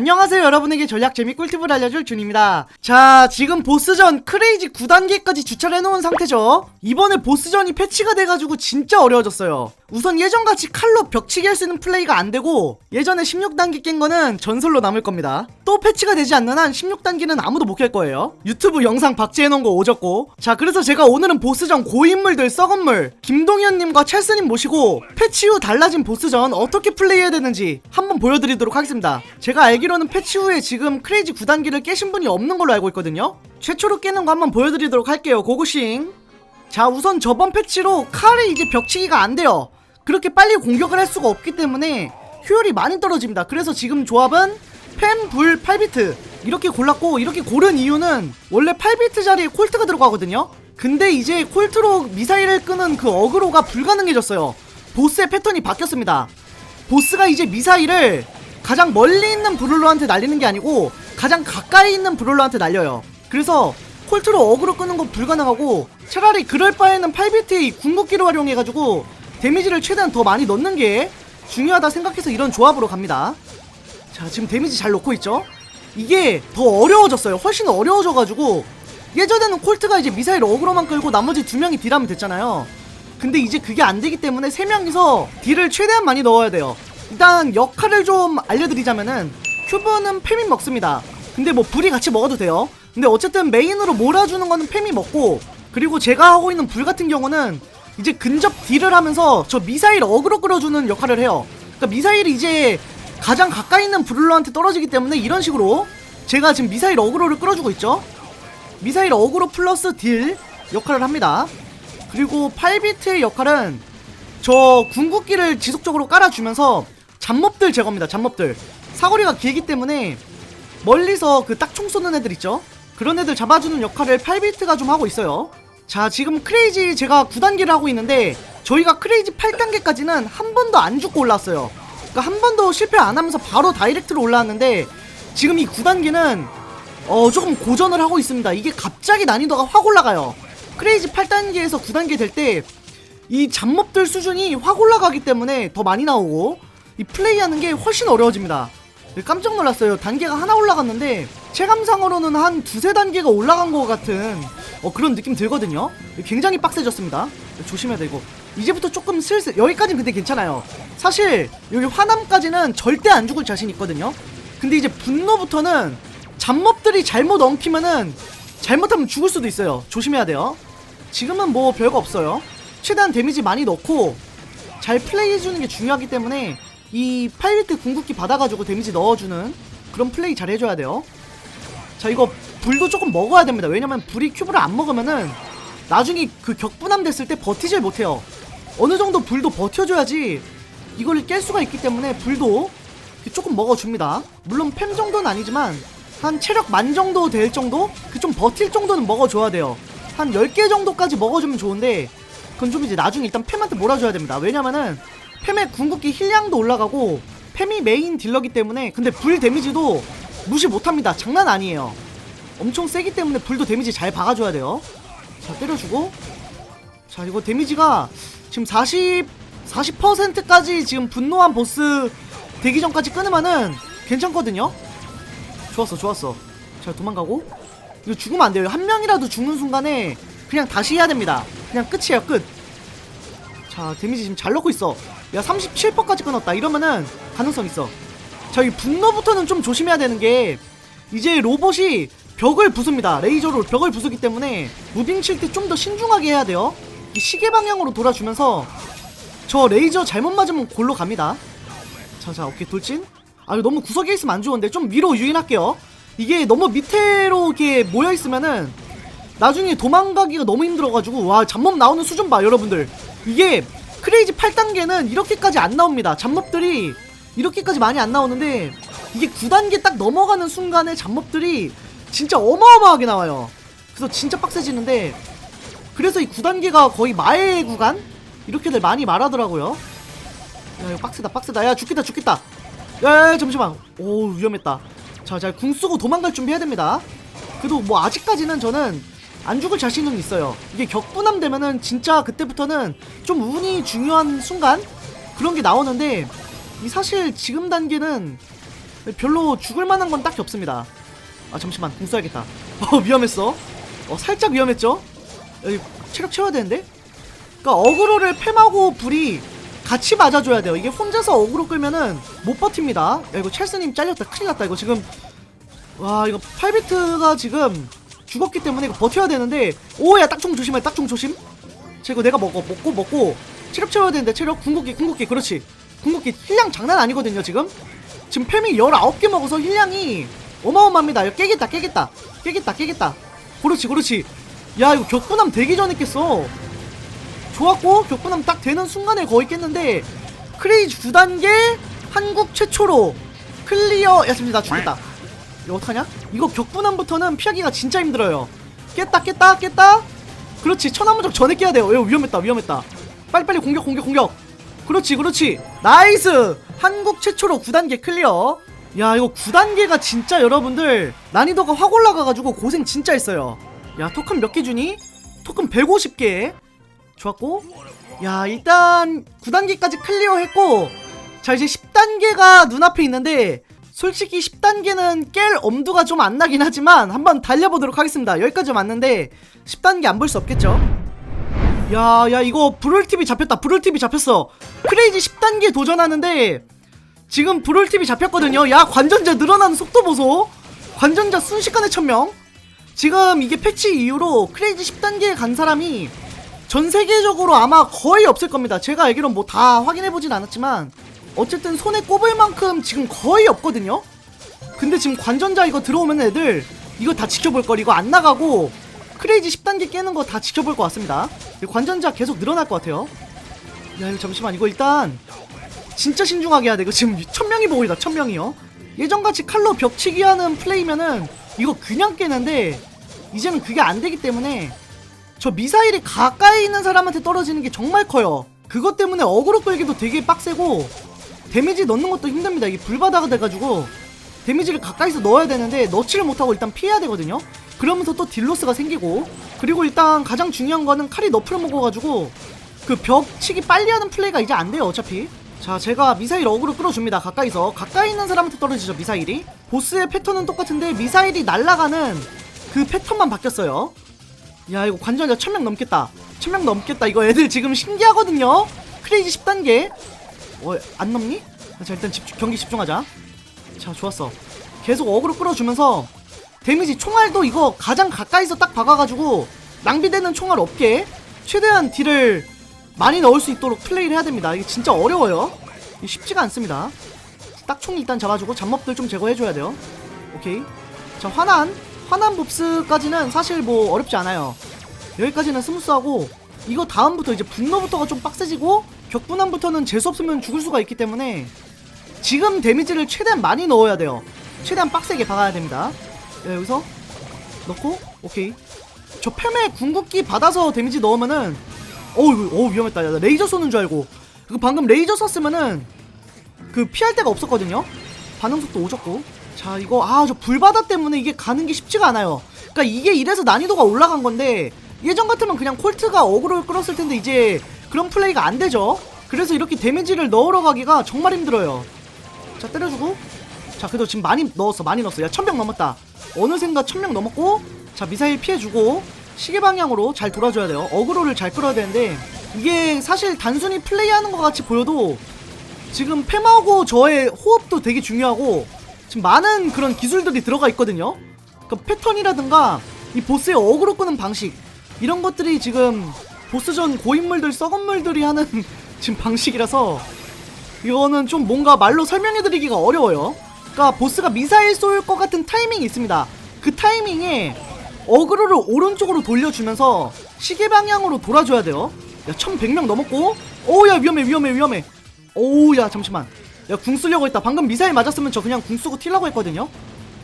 안녕하세요 여러분에게 전략 재미 꿀팁을 알려줄 준입니다. 자 지금 보스전 크레이지 9단계까지 주차를 해놓은 상태죠? 이번에 보스전이 패치가 돼가지고 진짜 어려워졌어요 우선 예전같이 칼로 벽치기 할 수 있는 플레이가 안 되고 예전에 16단계 깬 거는 전설로 남을 겁니다. 또 패치가 되지 않는 한 16단계는 아무도 못 깰 거예요. 유튜브 영상 박제해 놓은 거 오졌고. 자 그래서 제가 오늘은 보스전 고인물들 썩은물 김동현 님과 찰스 님 모시고 패치 후 달라진 보스전 어떻게 플레이해야 되는지 한번 보여드리도록 하겠습니다. 제가 알기로는 패치 후에 지금 크레이지 9단계를 깨신 분이 없는 걸로 알고 있거든요. 최초로 깨는 거 한번 보여드리도록 할게요. 고고싱. 자 우선 저번 패치로 칼이 이제 벽치기가 안 돼요 그렇게 빨리 공격을 할 수가 없기 때문에 효율이 많이 떨어집니다. 그래서 지금 조합은 펜, 불, 8비트 이렇게 골랐고 이렇게 고른 이유는 원래 8비트 자리에 콜트가 들어가거든요. 근데 이제 콜트로 미사일을 끄는 그 어그로가 불가능해졌어요. 보스의 패턴이 바뀌었습니다. 보스가 이제 미사일을 가장 멀리 있는 브룰러한테 날리는 게 아니고 가장 가까이 있는 브룰러한테 날려요. 그래서 콜트로 어그로 끄는 거 불가능하고 차라리 그럴 바에는 8비트의 궁극기를 활용해가지고 데미지를 최대한 더 많이 넣는 게 중요하다 생각해서 이런 조합으로 갑니다. 자 지금 데미지 잘 넣고 있죠? 이게 더 어려워졌어요. 훨씬 어려워져가지고 예전에는 콜트가 이제 미사일 어그로만 끌고 나머지 두 명이 딜하면 됐잖아요. 근데 이제 그게 안 되기 때문에 세 명이서 딜을 최대한 많이 넣어야 돼요. 일단 역할을 좀 알려드리자면은 큐브는 페미 먹습니다. 근데 뭐 불이 같이 먹어도 돼요. 근데 어쨌든 메인으로 몰아주는 거는 페미 먹고 그리고 제가 하고 있는 불 같은 경우는 이제 근접 딜을 하면서 저 미사일 어그로 끌어주는 역할을 해요. 그러니까 미사일이 이제 가장 가까이 있는 브룰러한테 떨어지기 때문에 이런 식으로 제가 지금 미사일 어그로를 끌어주고 있죠. 미사일 어그로 플러스 딜 역할을 합니다. 그리고 8비트의 역할은 저 궁극기를 지속적으로 깔아주면서 잡몹들 제거합니다. 잡몹들 사거리가 길기 때문에 멀리서 그 딱 총 쏘는 애들 있죠? 그런 애들 잡아주는 역할을 8비트가 좀 하고 있어요. 자 지금 크레이지 제가 9단계를 하고 있는데 저희가 크레이지 8단계까지는 한 번도 안 죽고 올라왔어요. 그러니까 한 번도 실패 안 하면서 바로 다이렉트로 올라왔는데 지금 이 9단계는 어 조금 고전을 하고 있습니다. 이게 갑자기 난이도가 확 올라가요. 크레이지 8단계에서 9단계 될 때 이 잡몹들 수준이 확 올라가기 때문에 더 많이 나오고 이 플레이하는 게 훨씬 어려워집니다. 깜짝 놀랐어요. 단계가 하나 올라갔는데 체감상으로는 한 두세 단계가 올라간 것 같은 어, 그런 느낌 들거든요. 굉장히 빡세졌습니다. 조심해야 되고 이제부터 조금 슬슬 여기까지는 근데 괜찮아요. 사실 여기 화남까지는 절대 안 죽을 자신 있거든요. 근데 이제 분노부터는 잡몹들이 잘못 엉키면은 잘못하면 죽을 수도 있어요. 조심해야 돼요. 지금은 뭐 별거 없어요. 최대한 데미지 많이 넣고 잘 플레이해주는 게 중요하기 때문에 이 8비트 궁극기 받아가지고 데미지 넣어주는 그런 플레이 잘 해줘야 돼요. 자 이거 불도 조금 먹어야 됩니다. 왜냐면 불이 큐브를 안 먹으면은 나중에 그 격분함 됐을 때 버티질 못해요. 어느 정도 불도 버텨줘야지 이걸 깰 수가 있기 때문에 불도 조금 먹어줍니다. 물론 팸 정도는 아니지만 한 체력 만 정도 될 정도? 그 좀 버틸 정도는 먹어줘야 돼요. 한 10개 정도까지 먹어주면 좋은데 그건 좀 이제 나중에 일단 팸한테 몰아줘야 됩니다. 왜냐면은 팸의 궁극기 힐량도 올라가고 팸이 메인 딜러기 때문에 근데 불 데미지도 무시 못합니다. 장난 아니에요. 엄청 세기 때문에 불도 데미지 잘 박아줘야 돼요. 자 때려주고 자 이거 데미지가 지금 40 40%까지 지금 분노한 보스 되기 전까지 끊으면은 괜찮거든요. 좋았어 좋았어. 자 도망가고 이거 죽으면 안 돼요. 한 명이라도 죽는 순간에 그냥 다시 해야 됩니다. 그냥 끝이에요 끝. 자 데미지 지금 잘 넣고 있어. 야 37%까지 끊었다. 이러면은 가능성 있어. 자 이 분노부터는 좀 조심해야 되는 게 이제 로봇이 벽을 부숩니다. 레이저로 벽을 부수기 때문에 무빙 칠 때 좀 더 신중하게 해야 돼요. 이 시계 방향으로 돌아주면서 저 레이저 잘못 맞으면 골로 갑니다. 자자 오케이 돌진. 아 이거 너무 구석에 있으면 안 좋은데 좀 위로 유인할게요. 이게 너무 밑에로 이렇게 모여 있으면은 나중에 도망가기가 너무 힘들어가지고 와 잡몹 나오는 수준 봐 여러분들. 이게 크레이지 8단계는 이렇게까지 안 나옵니다. 잡몹들이 이렇게까지 많이 안 나오는데 이게 9단계 딱 넘어가는 순간에 잡몹들이 진짜 어마어마하게 나와요. 그래서 진짜 빡세지는데 그래서 이 9단계가 거의 마의 구간? 이렇게들 많이 말하더라고요. 야 이거 빡세다 빡세다. 야 죽겠다 죽겠다. 야, 야 잠시만. 오 위험했다. 자자 궁 쓰고 도망갈 준비해야 됩니다. 그래도 뭐 아직까지는 저는 안 죽을 자신은 있어요. 이게 격분함 되면은 진짜 그때부터는 좀 운이 중요한 순간? 그런 게 나오는데 이 사실 지금 단계는 별로 죽을 만한 건 딱히 없습니다 아 잠시만. 공 써야겠다. 어 위험했어. 어 살짝 위험했죠? 여기 체력 채워야 되는데? 그니까 어그로를 팸하고 불이 같이 맞아줘야 돼요. 이게 혼자서 어그로 끌면은 못 버팁니다. 야 이거 첼스님 잘렸다. 큰일 났다 이거 지금. 와 이거 8비트가 지금 죽었기 때문에 이거 버텨야 되는데. 오야 딱총 조심해 딱총 조심. 자 이거 내가 먹어 먹고 먹고. 체력 채워야 되는데 체력. 궁극기 궁극기. 그렇지. 궁극기 힐량 장난 아니거든요 지금. 지금 팸이 19개 먹어서 힐량이 어마어마합니다. 깨겠다 깨겠다. 깨겠다 깨겠다. 그렇지 그렇지. 야 이거 격분함 되기 전에 깼어. 좋았고 격분함 딱 되는 순간에 거의 깼는데 크레이지 9단계 한국 최초로 클리어 야나 죽겠다. 이거 어떡하냐? 이거 격분함부터는 피하기가 진짜 힘들어요. 깼다 깼다 깼다. 그렇지 천하무적 전에 깨야 돼요. 이거 위험했다 위험했다. 빨리빨리 공격 공격 공격. 그렇지 그렇지. 나이스! 한국 최초로 9단계 클리어 야 이거 9단계가 진짜 여러분들 난이도가 확 올라가가지고 고생 진짜 했어요 야 토큰 몇 개 주니? 토큰 150개 좋았고 야 일단 9단계까지 클리어했고 자 이제 10단계가 눈앞에 있는데 솔직히 10단계는 깰 엄두가 좀 안 나긴 하지만 한번 달려보도록 하겠습니다 여기까지 왔는데 10단계 안 볼 수 없겠죠 야, 야, 이거 브롤TV 잡혔다. 브롤TV 잡혔어. 크레이지 10단계 도전하는데, 지금 브롤TV 잡혔거든요. 야, 관전자 늘어나는 속도 보소. 관전자 순식간에 1000명. 지금 이게 패치 이후로 크레이지 10단계에 간 사람이 전 세계적으로 아마 거의 없을 겁니다. 제가 알기론 뭐 다 확인해보진 않았지만, 어쨌든 손에 꼽을 만큼 지금 거의 없거든요? 근데 지금 관전자 이거 들어오면 애들, 이거 다 지켜볼 걸. 이거 안 나가고, 크레이지 10단계 깨는 거 다 지켜볼 것 같습니다. 이 관전자 계속 늘어날 것 같아요. 야, 잠시만. 이거 일단 진짜 신중하게 해야 돼. 이거 지금 천명이 보고 있다. 천명이요. 예전같이 칼로 벽치기 하는 플레이면은 이거 그냥 깨는데 이제는 그게 안 되기 때문에 저 미사일이 가까이 있는 사람한테 떨어지는 게 정말 커요. 그것 때문에 어그로 끌기도 되게 빡세고 데미지 넣는 것도 힘듭니다. 이게 불바다가 돼가지고 데미지를 가까이서 넣어야 되는데 넣지를 못하고 일단 피해야 되거든요. 그러면서 또 딜로스가 생기고 그리고 일단 가장 중요한 거는 칼이 너프를 먹어가지고 그 벽 치기 빨리 하는 플레이가 이제 안 돼요 어차피 자 제가 미사일 어그로 끌어줍니다 가까이서. 가까이 있는 사람한테 떨어지죠 미사일이. 보스의 패턴은 똑같은데 미사일이 날아가는 그 패턴만 바뀌었어요. 야 이거 관전자 1000명 넘겠다. 1000명 넘겠다. 이거 애들 지금 신기하거든요. 크레이지 10단계. 어 안 넘니? 자 일단 집중, 경기 집중하자. 자 좋았어. 계속 어그로 끌어주면서 데미지 총알도 이거 가장 가까이서 딱 박아가지고 낭비되는 총알 없게 최대한 딜을 많이 넣을 수 있도록 플레이를 해야 됩니다. 이게 진짜 어려워요. 이게 쉽지가 않습니다. 딱총 일단 잡아주고 잡몹들 좀 제거해줘야 돼요. 오케이. 자 화난 화난 봅스까지는 사실 뭐 어렵지 않아요. 여기까지는 스무스하고 이거 다음부터 이제 분노부터가 좀 빡세지고 격분함부터는 재수 없으면 죽을 수가 있기 때문에 지금 데미지를 최대한 많이 넣어야 돼요. 최대한 빡세게 박아야 됩니다. 야, 여기서 넣고 오케이 저 팸에 궁극기 받아서 데미지 넣으면은 어우 어우 위험했다. 야, 나 레이저 쏘는 줄 알고. 그 방금 레이저 쐈으면은 그 피할 데가 없었거든요? 반응 속도 오졌고. 자 이거 아 저 불바다 때문에 이게 가는 게 쉽지가 않아요. 그러니까 이게 이래서 난이도가 올라간 건데 예전 같으면 그냥 콜트가 어그로를 끌었을 텐데 이제 그런 플레이가 안 되죠? 그래서 이렇게 데미지를 넣으러 가기가 정말 힘들어요. 자 때려주고. 자 그래도 지금 많이 넣었어 많이 넣었어. 야 천명 넘었다. 어느샌가 천명 넘었고. 자 미사일 피해주고 시계 방향으로 잘 돌아줘야 돼요. 어그로를 잘 끌어야 되는데 이게 사실 단순히 플레이하는 것 같이 보여도 지금 팸하고 저의 호흡도 되게 중요하고 지금 많은 그런 기술들이 들어가 있거든요. 그 패턴이라든가 이 보스의 어그로 끄는 방식 이런 것들이 지금 보스전 고인물들 썩은물들이 하는 지금 방식이라서 이거는 좀 뭔가 말로 설명해드리기가 어려워요. 그러니까 보스가 미사일 쏠 것 같은 타이밍이 있습니다. 그 타이밍에 어그로를 오른쪽으로 돌려주면서 시계 방향으로 돌아줘야 돼요. 야, 1100명 넘었고, 오야 위험해 위험해 위험해. 오야 잠시만. 야 궁 쓰려고 했다. 방금 미사일 맞았으면 저 그냥 궁 쓰고 튀려고 했거든요.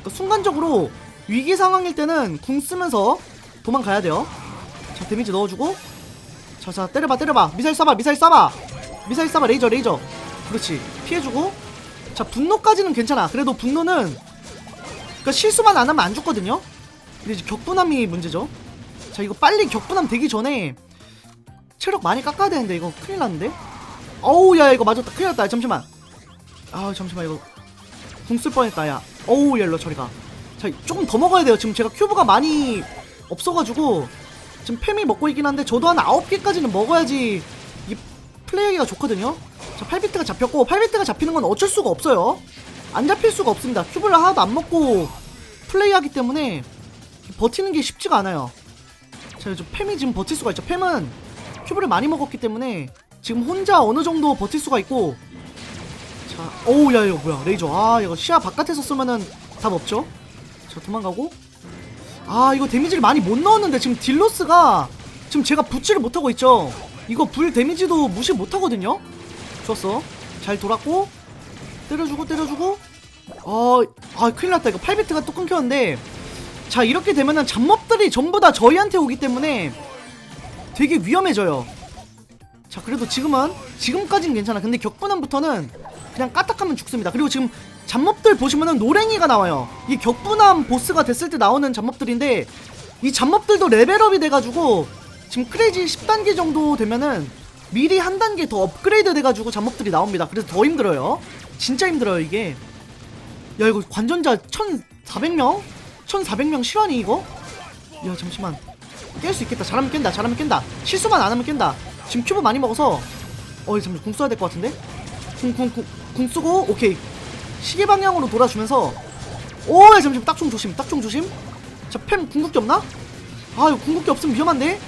그러니까 순간적으로 위기 상황일 때는 궁 쓰면서 도망가야 돼요. 자 데미지 넣어주고, 자자 때려봐 때려봐. 미사일 쏴봐 미사일 쏴봐. 미사일 쏴봐 레이저 레이저. 그렇지 피해주고 자 분노까지는 괜찮아 그래도 분노는 그러니까 실수만 안 하면 안 죽거든요 근데 이제 격분함이 문제죠. 자 이거 빨리 격분함 되기 전에 체력 많이 깎아야 되는데 이거 큰일 났는데? 어우 야 이거 맞았다. 큰일 났다. 잠시만. 아 잠시만. 이거 궁 쓸 뻔했다 야. 어우 옐로 저리가. 자 조금 더 먹어야 돼요. 지금 제가 큐브가 많이 없어가지고 지금 팸이 먹고 있긴 한데 저도 한 9개까지는 먹어야지 이 플레이하기가 좋거든요. 자 8비트가 잡혔고 8비트가 잡히는 건 어쩔 수가 없어요. 안 잡힐 수가 없습니다. 큐브를 하나도 안 먹고 플레이하기 때문에 버티는 게 쉽지가 않아요. 자 이제 팸이 지금 버틸 수가 있죠. 팸은 큐브를 많이 먹었기 때문에 지금 혼자 어느 정도 버틸 수가 있고. 자 어우 야 이거 뭐야 레이저. 아 이거 시야 바깥에서 쏘면은 답 없죠? 자 도망가고. 아 이거 데미지를 많이 못 넣었는데 지금 딜로스가 지금 제가 붙지를 못하고 있죠? 이거 불 데미지도 무시 못하거든요? 좋았어. 잘 돌았고. 때려주고 때려주고. 어, 아 큰일 났다. 이거 8비트가 또 끊겼는데 자 이렇게 되면은 잡몹들이 전부 다 저희한테 오기 때문에 되게 위험해져요. 자 그래도 지금은 지금까진 괜찮아. 근데 격분함부터는 그냥 까딱하면 죽습니다. 그리고 지금 잡몹들 보시면은 노랭이가 나와요. 이 격분함 보스가 됐을 때 나오는 잡몹들인데 이 잡몹들도 레벨업이 돼가지고 지금 크레이지 10단계 정도 되면은 미리 한 단계 더 업그레이드 돼가지고 잡몹들이 나옵니다. 그래서 더 힘들어요. 진짜 힘들어요 이게. 야 이거 관전자 1400명? 1400명 실화니 이거? 야 잠시만. 깰 수 있겠다. 잘하면 깬다. 잘하면 깬다. 실수만 안 하면 깬다. 지금 큐브 많이 먹어서 어이 잠시 궁 써야 될 것 같은데? 궁궁 궁 궁 쓰고 오케이. 시계 방향으로 돌아주면서 오야 잠시만. 딱총 조심. 딱총 조심. 자팸 궁극기 없나? 아 이거 궁극기 없으면 위험한데?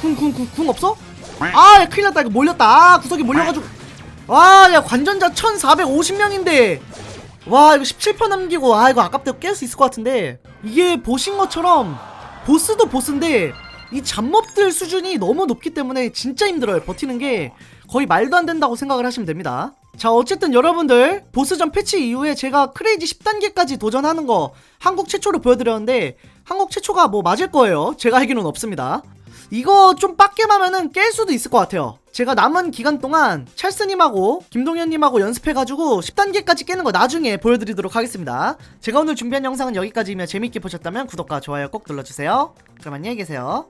궁궁 궁 궁 없어? 아 야, 큰일 났다. 이거 몰렸다. 아 구석이 몰려가지고. 와야 관전자 1450명인데. 와 이거 17표 남기고 아 이거 아깝다 깰 수 있을 것 같은데 이게 보신 것처럼 보스도 보스인데 이 잡몹들 수준이 너무 높기 때문에 진짜 힘들어요. 버티는 게 거의 말도 안 된다고 생각을 하시면 됩니다. 자 어쨌든 여러분들 보스전 패치 이후에 제가 크레이지 10단계까지 도전하는 거 한국 최초로 보여드렸는데 한국 최초가 뭐 맞을 거예요. 제가 알기로는 없습니다 이거 좀 빡겜하면은 깰 수도 있을 것 같아요. 제가 남은 기간 동안 찰스님하고 김동현님하고 연습해가지고 10단계까지 깨는 거 나중에 보여드리도록 하겠습니다. 제가 오늘 준비한 영상은 여기까지이며 재밌게 보셨다면 구독과 좋아요 꼭 눌러주세요. 그럼 안녕히 계세요.